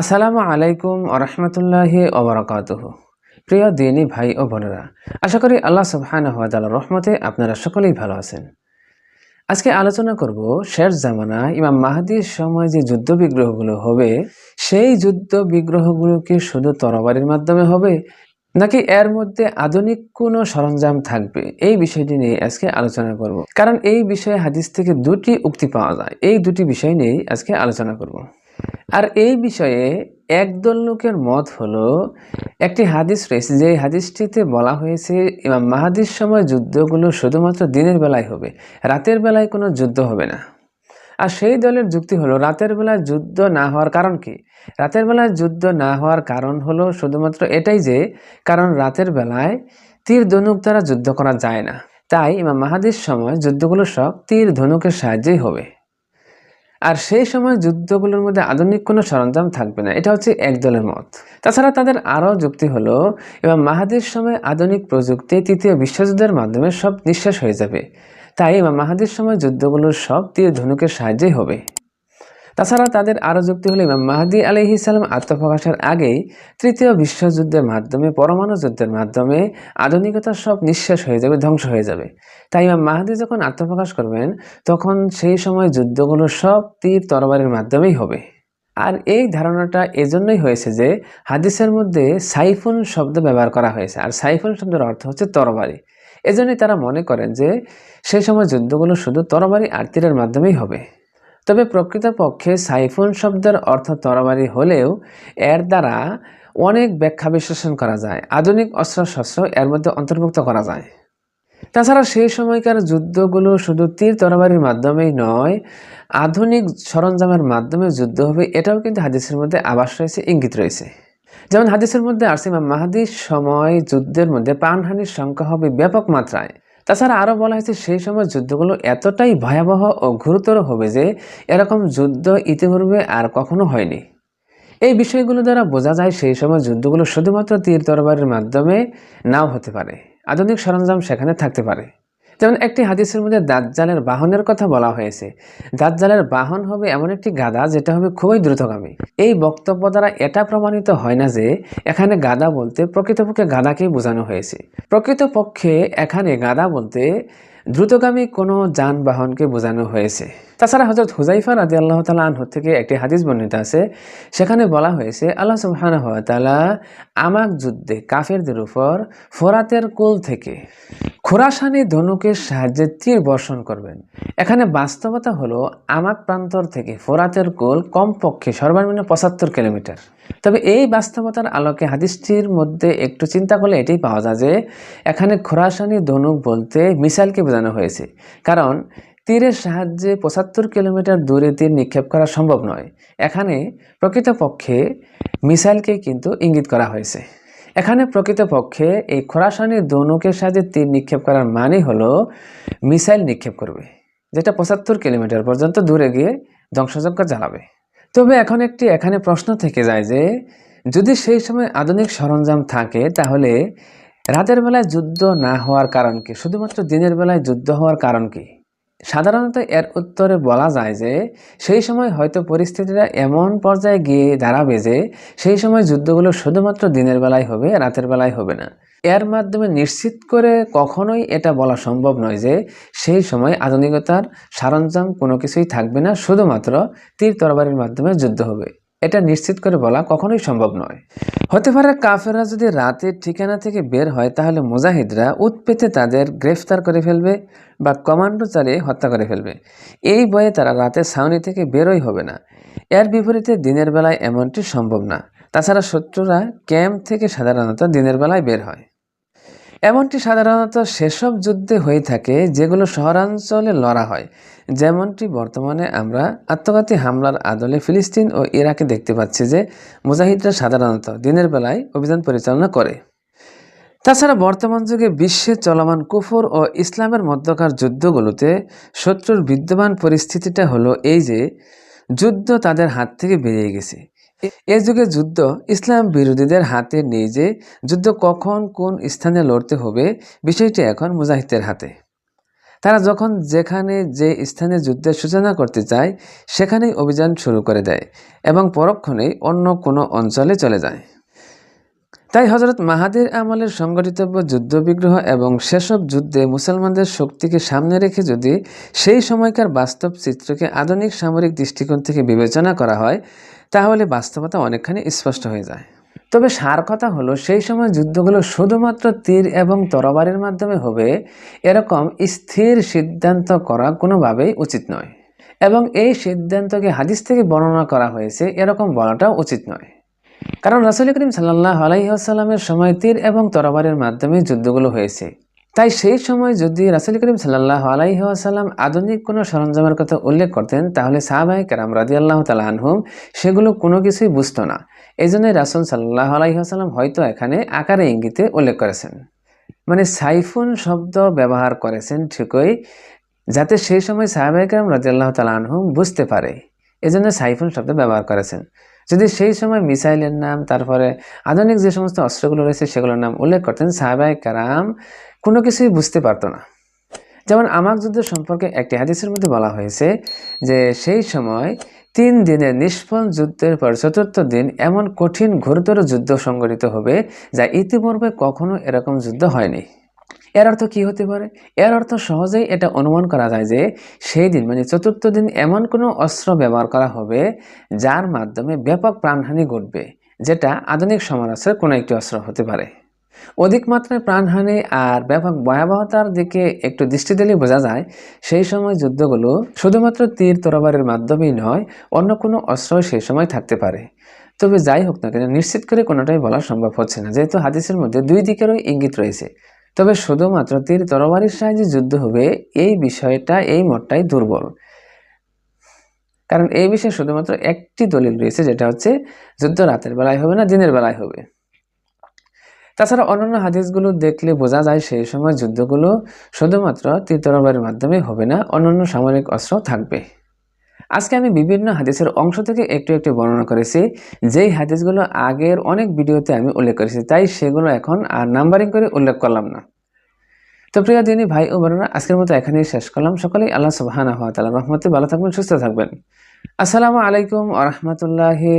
আসসালামু আলাইকুম আরহামতুল্লাহি ওবরাকাতুহ প্রিয় দিনী ভাই ও বোনেরা, আশা করি আল্লাহ তাআলার রহমতে আপনারা সকলেই ভালো আছেন। আজকে আলোচনা করব শেষ জামানা ইমাম মাহাদির সময় যে যুদ্ধ বিগ্রহগুলো হবে, সেই যুদ্ধ বিগ্রহগুলো কি শুধু তরবারির মাধ্যমে হবে নাকি এর মধ্যে আধুনিক কোনো সরঞ্জাম থাকবে? এই বিষয়টি নিয়ে আজকে আলোচনা করব। কারণ এই বিষয়ে হাদিস থেকে দুটি উক্তি পাওয়া যায়। এই দুটি বিষয় নিয়েই আজকে আলোচনা করব। আর এই বিষয়ে একদল লোকের মত হলো, একটি হাদিস রয়েছে, যে হাদিসটিতে বলা হয়েছে, ইমাম মাহাদির সময় যুদ্ধগুলো শুধুমাত্র দিনের বেলায় হবে, রাতের বেলায় কোনো যুদ্ধ হবে না। আর সেই দলের যুক্তি হলো, রাতের বেলায় যুদ্ধ না হওয়ার কারণ কি? রাতের বেলায় যুদ্ধ না হওয়ার কারণ হলো শুধুমাত্র এটাই যে, কারণ রাতের বেলায় তীর ধনুক দ্বারা যুদ্ধ করা যায় না। তাই ইমাম মাহাদির সময় যুদ্ধগুলো সব তীর ধনুকের সাহায্যেই হবে। আর সেই সময় যুদ্ধগুলোর মধ্যে আধুনিক কোনো সরঞ্জাম থাকবে না, এটা হচ্ছে এক দলের মত। তাছাড়া তাদের আরও যুক্তি হলো এবং মাহাদির সময় আধুনিক প্রযুক্তি তৃতীয় বিশ্বযুদ্ধের মাধ্যমে সব নিঃশেষ হয়ে যাবে। তাই মাহাদির সময় যুদ্ধগুলো সব তীর ধনুকের সাহায্যেই হবে। তাছাড়া তাদের আরও যুক্তি হলো ইমাম মাহাদি আলহি সালাম আত্মপ্রকাশের আগেই তৃতীয় বিশ্বযুদ্ধের মাধ্যমে, পরমাণু যুদ্ধের মাধ্যমে আধুনিকতা সব নিঃশেষ হয়ে যাবে, ধ্বংস হয়ে যাবে। তাই ইমাম মাহাদি যখন আত্মপ্রকাশ করবেন, তখন সেই সময় যুদ্ধগুলো সব তীর তরবারির মাধ্যমেই হবে। আর এই ধারণাটা এজন্যই হয়েছে যে, হাদিসের মধ্যে সাইফুন শব্দ ব্যবহার করা হয়েছে। আর সাইফুন শব্দের অর্থ হচ্ছে তরবারি। এজন্যই তারা মনে করেন যে সেই সময় যুদ্ধগুলো শুধু তরবারি আর তীরের মাধ্যমেই হবে। তবে প্রকৃতপক্ষে সাইফুন শব্দের অর্থ তরবারি হলেও এর দ্বারা অনেক ব্যাখ্যা বিশ্লেষণ করা যায়, আধুনিক অস্ত্রশস্ত্র এর মধ্যে অন্তর্ভুক্ত করা যায়। তাছাড়া সেই সময়কার যুদ্ধগুলো শুধু তীর তরবারির মাধ্যমেই নয়, আধুনিক সরঞ্জামের মাধ্যমে যুদ্ধ হবে, এটাও কিন্তু হাদিসের মধ্যে আবাস রয়েছে, ইঙ্গিত রয়েছে। যেমন হাদিসের মধ্যে আসিমা মাহাদির সময় যুদ্ধের মধ্যে প্রাণহানির সংখ্যা হবে ব্যাপক মাত্রায়। তাছাড়া আরও বলা হয়েছে সেই সময় যুদ্ধগুলো এতটাই ভয়াবহ ও গুরুতর হবে যে এরকম যুদ্ধ ইতিপূর্বে আর কখনো হয়নি। এই বিষয়গুলো দ্বারা বোঝা যায় সেই সময় যুদ্ধগুলো শুধুমাত্র তীর তরবারের মাধ্যমে নাও হতে পারে। আধুনিক সরঞ্জাম সেখানে থাকতে পারে। যেমন একটি হাদিসের মধ্যে দাজ্জালের বাহনের কথা বলা হয়েছে। দাজ্জালের বাহন হবে এমন একটি গাদা যেটা হবে খুবই দ্রুতগামী। এই বক্তব্য দ্বারা এটা প্রমাণিত হয় না যে এখানে গাদা বলতে প্রকৃতপক্ষে গাদাকেই বোঝানো হয়েছে। প্রকৃতপক্ষে এখানে গাদা বলতে দ্রুতগামী কোনো যানবাহনকে বোঝানো হয়েছে। তাছাড়া হজরত হুজাইফা রাজি আল্লাহ তালা আনহু থেকে একটি হাদিস বর্ণিত আছে। সেখানে বলা হয়েছে, আল্লাহ সুবহানাহু আমাক যুদ্ধে কাফেরদের উপর ফোরাতের কোল থেকে খোরাসানি ধনুকের সাহায্যে তীর বর্ষণ করবেন। এখানে বাস্তবতা হলো, আমাক প্রান্তর থেকে ফোরাতের কোল কমপক্ষে সর্বনিম্ন পঁচাত্তর কিলোমিটার। তবে এই বাস্তবতার আলোকে হাদিসটির মধ্যে একটু চিন্তা করলে এটাই পাওয়া যায় যে, এখানে খোরাসানি ধনুক বলতে মিসাইলকে বোঝানো হয়েছে। কারণ, তীরের সাহায্যে পঁচাত্তর কিলোমিটার দূরে তীর নিক্ষেপ করা সম্ভব নয়। এখানে প্রকৃতপক্ষে মিসাইলকে কিন্তু ইঙ্গিত করা হয়েছে। এখানে প্রকৃতপক্ষে এই খোরাসানি দনুকের সাহায্যে তীর নিক্ষেপ করার মানে হলো মিসাইল নিক্ষেপ করবে, যেটা পঁচাত্তর কিলোমিটার পর্যন্ত দূরে গিয়ে ধ্বংসযজ্ঞ জ্বালাবে তবে এখন একটি এখানে প্রশ্ন থেকে যায় যে, যদি সেই সময় আধুনিক সরঞ্জাম থাকে, তাহলে রাতের বেলায় যুদ্ধ না হওয়ার কারণ কি? শুধুমাত্র দিনের বেলায় যুদ্ধ হওয়ার কারণ কি? সাধারণত এর উত্তরে বলা যায় যে, সেই সময় হয়তো পরিস্থিতিটা এমন পর্যায়ে গিয়ে দাঁড়াবে যে, সেই সময় যুদ্ধগুলো শুধুমাত্র দিনের বেলায় হবে, রাতের বেলায় হবে না। এর মাধ্যমে নিশ্চিত করে কখনোই এটা বলা সম্ভব নয় যে, সেই সময় আধুনিকতার সরঞ্জাম কোনো কিছুই থাকবে না, শুধুমাত্র তীর তরবারির মাধ্যমে যুদ্ধ হবে। এটা নিশ্চিত করে বলা কখনোই সম্ভব নয়। হতে পারে কাফেররা যদি রাতের ঠিকানা থেকে বের হয়, তাহলে মুজাহিদরা উৎপেতে তাদের গ্রেফতার করে ফেলবে বা কমান্ডো চালিয়ে হত্যা করে ফেলবে। এই বয়ে তারা রাতে ছাউনি থেকে বেরোই হবে না। এর বিপরীতে দিনের বেলায় এমনটি সম্ভব না। তাছাড়া শত্রুরা ক্যাম্প থেকে সাধারণত দিনের বেলায় বের হয়। এমনটি সাধারণত সেসব যুদ্ধে হয়ে থাকে যেগুলো শহরাঞ্চলে লড়া হয়। যেমনটি বর্তমানে আমরা আত্মঘাতী হামলার আদলে ফিলিস্তিন ও ইরাকে দেখতে পাচ্ছি যে মুজাহিদরা সাধারণত দিনের বেলায় অভিযান পরিচালনা করে। তাছাড়া বর্তমান যুগে বিশ্বে চলমান কুফর ও ইসলামের মধ্যকার যুদ্ধগুলোতে শত্রুর বিদ্যমান পরিস্থিতিটা হলো এই যে যুদ্ধ তাদের হাত থেকে বেরিয়ে গেছে। এ- যুগে যুদ্ধ ইসলাম বিরোধীদের হাতে নেই যে যুদ্ধ কখন কোন স্থানে লড়তে হবে, বিষয়টি এখন মুজাহিদের হাতে। তারা যখন যেখানে যে স্থানে যুদ্ধের সূচনা করতে চায়, সেখানেই অভিযান শুরু করে দেয় এবং পরক্ষণেই অন্য কোনো অঞ্চলে চলে যায়। তাই হজরত মাহাদির আমলের সংগঠিতব্য যুদ্ধবিগ্রহ এবং সেসব যুদ্ধে মুসলমানদের শক্তিকে সামনে রেখে যদি সেই সময়কার বাস্তব চিত্রকে আধুনিক সামরিক দৃষ্টিকোণ থেকে বিবেচনা করা হয় তাহলে বাস্তবতা অনেকখানি স্পষ্ট হয়ে যায়। তবে সার কথা হলো, সেই সময় যুদ্ধগুলো শুধুমাত্র তীর এবং তরবারির মাধ্যমে হবে, এরকম স্থির সিদ্ধান্ত করা কোনোভাবেই উচিত নয়। এবং এই সিদ্ধান্তকে হাদিস থেকে বর্ণনা করা হয়েছে, এরকম বলাটাও উচিত নয়। কারণ রাসুল করিম সাল্লাহ আলাইসাল্লামের সময় তীর এবং তরবারের মাধ্যমে যুদ্ধগুলো হয়েছে। তাই সেই সময় যদি রাসুল করিম সাল্লাহ আলাইসাল্লাম আধুনিক কোনো সরঞ্জামের কথা উল্লেখ করতেন, তাহলে সাহাবাই কেরাম রাজি আল্লাহ তালা আনহুম সেগুলো কোনো কিছুই বুঝতো না। এই জন্যই রাসুল সাল্লাহ আলাইসাল্লাম হয়তো এখানে আকারে ইঙ্গিতে উল্লেখ করেছেন। মানে সাইফুন শব্দ ব্যবহার করেছেন ঠিকই, যাতে সেই সময় সাহাবাই কারাম রাজি আল্লাহ তালা আনহুম বুঝতে পারে। এজন্য সাইফুন শব্দ ব্যবহার করেছেন। যদি সেই সময় মিসাইলের নাম, তারপরে আধুনিক যে সমস্ত অস্ত্রগুলো রয়েছে সেগুলোর নাম উল্লেখ করতেন সাহাবাই কারাম, কোনো কিছুই বুঝতে পারতো না। যেমন আমাক যুদ্ধ সম্পর্কে একটি হাদিসের মধ্যে বলা হয়েছে যে সেই সময় তিন দিনের নিষ্ফল যুদ্ধের পর চতুর্থ দিন এমন কঠিন ঘোরতর যুদ্ধ সংগঠিত হবে যা ইতিপূর্বে কখনো এরকম যুদ্ধ হয়নি। এর অর্থ কি হতে পারে? এর অর্থ সহজেই এটা অনুমান করা যায় যে সেই দিন মানে চতুর্থ দিন এমন কোনো অস্ত্র ব্যবহার করা হবে যার মাধ্যমে ব্যাপক প্রাণহানি ঘটবে, যেটা আধুনিক সমরাস্ত্রের কোনো একটি অস্ত্র হতে পারে। অধিক মাত্রায় প্রাণহানি আর ব্যাপক ভয়াবহতার দিকে একটু দৃষ্টি দিলে বোঝা যায়, সেই সময় যুদ্ধগুলো শুধুমাত্র তীর তরবারের মাধ্যমেই নয়, অন্য কোনো অস্ত্র সেই সময় থাকতে পারে। তবে যাই হোক না কেন, নিশ্চিত করে কোনোটাই বলা সম্ভব হচ্ছে না, যেহেতু হাদিসের মধ্যে দুই দিকেরও ইঙ্গিত রয়েছে। তবে শুধুমাত্র তীর তরবারির সাহায্যে যুদ্ধ হবে, এই বিষয়টা এই মতটাই দুর্বল। কারণ এই বিষয়ে শুধুমাত্র একটি দলিল রয়েছে, যেটা হচ্ছে যুদ্ধ রাতের বেলায় হবে না, দিনের বেলায় হবে। তাছাড়া অন্যান্য হাদিসগুলো দেখলে বোঝা যায় সেই সময় যুদ্ধগুলো শুধুমাত্র তীর তরবারের মাধ্যমে হবে না, অন্যান্য সামরিক অস্ত্র থাকবে। আজকে আমি বিভিন্ন হাদিসের অংশ থেকে একটু একটু বর্ণনা করেছি। যেই হাদিসগুলো আগের অনেক ভিডিওতে আমি উল্লেখ করেছি, তাই সেগুলো এখন আর নাম্বারিং করে উল্লেখ করলাম না। তো প্রিয় দিনী ভাই ও বোনেরা, আজকের মতো এখানেই শেষ করলাম। সকলেই আল্লাহ সুবাহানা হাত রহমতে ভালো থাকবেন, সুস্থ থাকবেন। আসসালামু আলাইকুম আ রহমতুল্লাহি